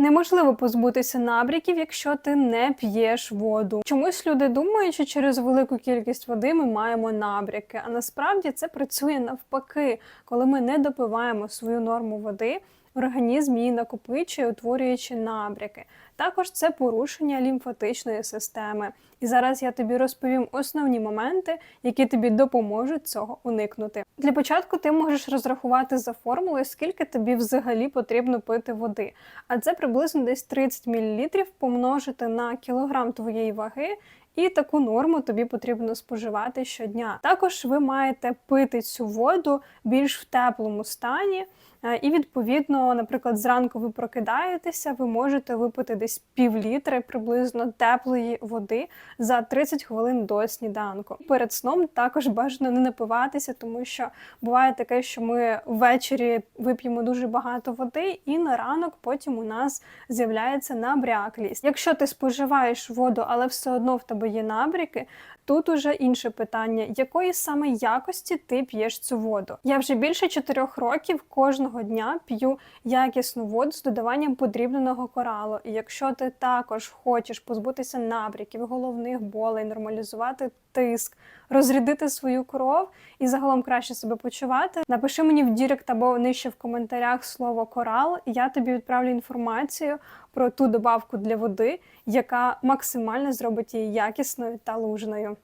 Неможливо позбутися набряків, якщо ти не п'єш воду. Чомусь люди думають, що через велику кількість води ми маємо набряки, а насправді це працює навпаки, коли ми не допиваємо свою норму води. Організм її накопичує, утворюючи набряки. Також це порушення лімфатичної системи. І зараз я тобі розповім основні моменти, які тобі допоможуть цього уникнути. Для початку ти можеш розрахувати за формулою, скільки тобі взагалі потрібно пити води. А це приблизно десь 30 мл помножити на кілограм твоєї ваги. І таку норму тобі потрібно споживати щодня. Також ви маєте пити цю воду більш в теплому стані. Е, І відповідно, наприклад, зранку ви прокидаєтеся, ви можете випити десь пів літри приблизно теплої води за 30 хвилин до сніданку. Перед сном також бажано не напиватися, тому що буває таке, що ми ввечері вип'ємо дуже багато води, і на ранок потім у нас з'являється набряклість. Якщо ти споживаєш воду, але все одно в тебе є набряки, Тут уже інше питання, якої саме якості ти п'єш цю воду. Я вже більше чотирьох років кожного дня п'ю якісну воду з додаванням подрібненого коралу. І якщо ти також хочеш позбутися набряків, головних болей, нормалізувати тиск, розрядити свою кров і загалом краще себе почувати, напиши мені в Дірект або нижче в коментарях слово корал, і я тобі відправлю інформацію про ту добавку для води, яка максимально зробить її якісною та лужною.